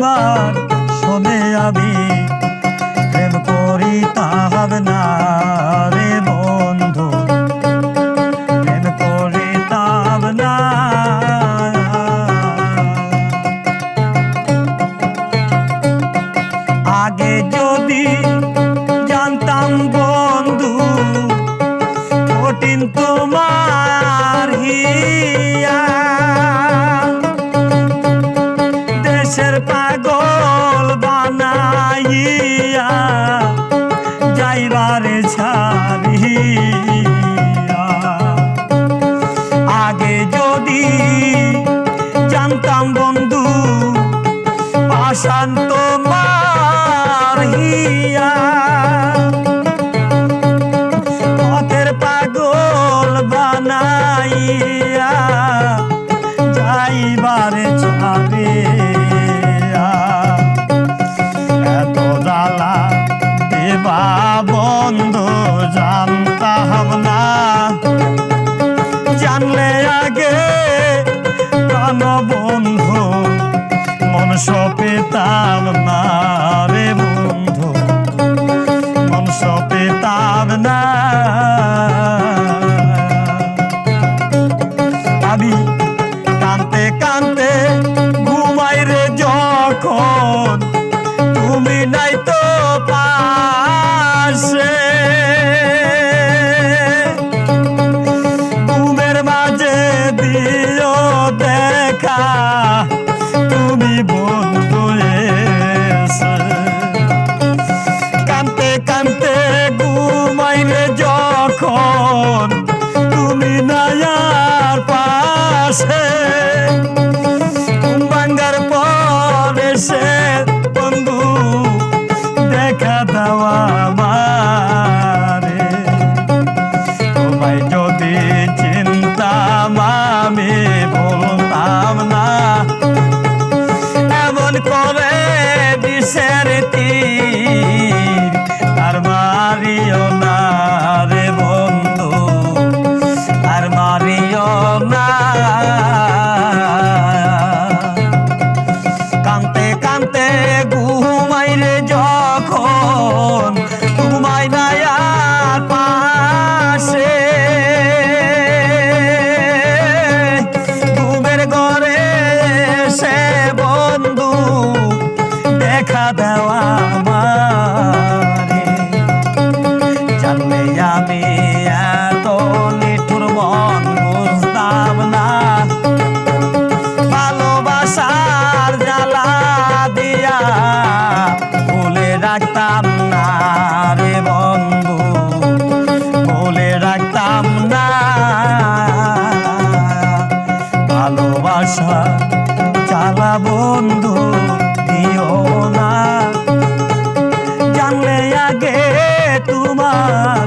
তোমার শোনে আমি প্রেম করি তাহাব না রে বন্ধু। প্রেম করি তাহাব না আগে যদি জানতাম বন্ধু, কঠিন তোমার যদি জানতাম বন্ধু পাশান্ত said আমারে। জানলে আমি এত নিঠুর মন বুঝতাম না। ভালোবাসার জ্বালা রাখতাম না রে বন্ধু ভুলে রাখতাম না। ভালোবাসা চালা বন্ধু। লাগে তোমার